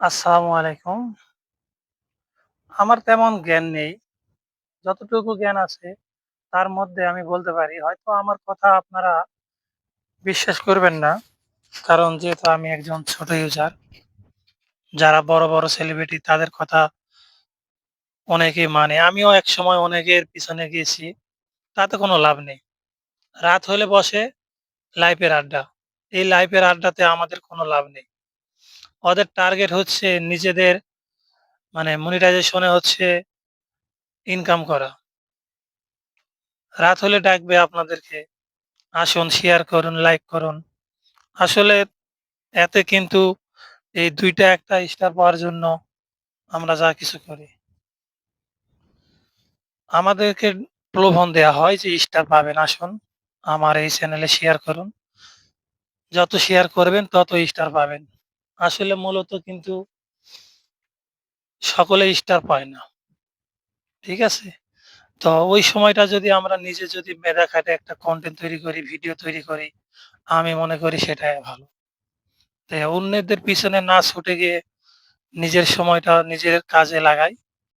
আসসালামু আলাইকুম। আমার তেমন জ্ঞান নেই। যতটুকু জ্ঞান আছে তার মধ্যে আমি বলতে পারি হয়তো আমার কথা আপনারা বিশ্বাস করবেন না। কারণ যেহেতু আমি একজন ছোট ইউজার। যারা বড়, বড় সেলিব্রিটি তাদের কথা অনেকেই মানে। আমিও এক সময় অনেকের পিছনে গিয়েছি। তাতে কোনো লাভ নেই। রাত হলে বসে লাইফের আড্ডা। এই লাইফের আড্ডাতে আমাদের কোনো লাভ নেই। ওদের টার্গেট হচ্ছে নিজেদের মানে মনিটাইজেশনে হচ্ছে ইনকাম করা। রাত হলে ডাকবে আপনাদেরকে। আসুন শেয়ার করুন, লাইক করুন। আসলে এতে কিন্তু এই দুইটা একটা স্টার পাওয়ার জন্য আমরা যা কিছু করি। আমাদেরকে প্রলোভন দেয়া হয় যে স্টার পাবেন আসুন। আমার এই চ্যানেলে শেয়ার করুন। যত শেয়ার করবেন তত স্টার পাবেন। আসলে মূলত কিন্তু সকলে স্টার পায় না। ঠিক আছে? তো ওই সময়টা যদি আমরা নিজে যদি মেধা খাটে একটা কন্টেন্ট তৈরি করি, ভিডিও তৈরি করি, আমি মনে করি সেটাই ভালো। তাই অন্যদের পিছনে না ছুটে গিয়ে নিজের সময়টা নিজের কাজে লাগাই।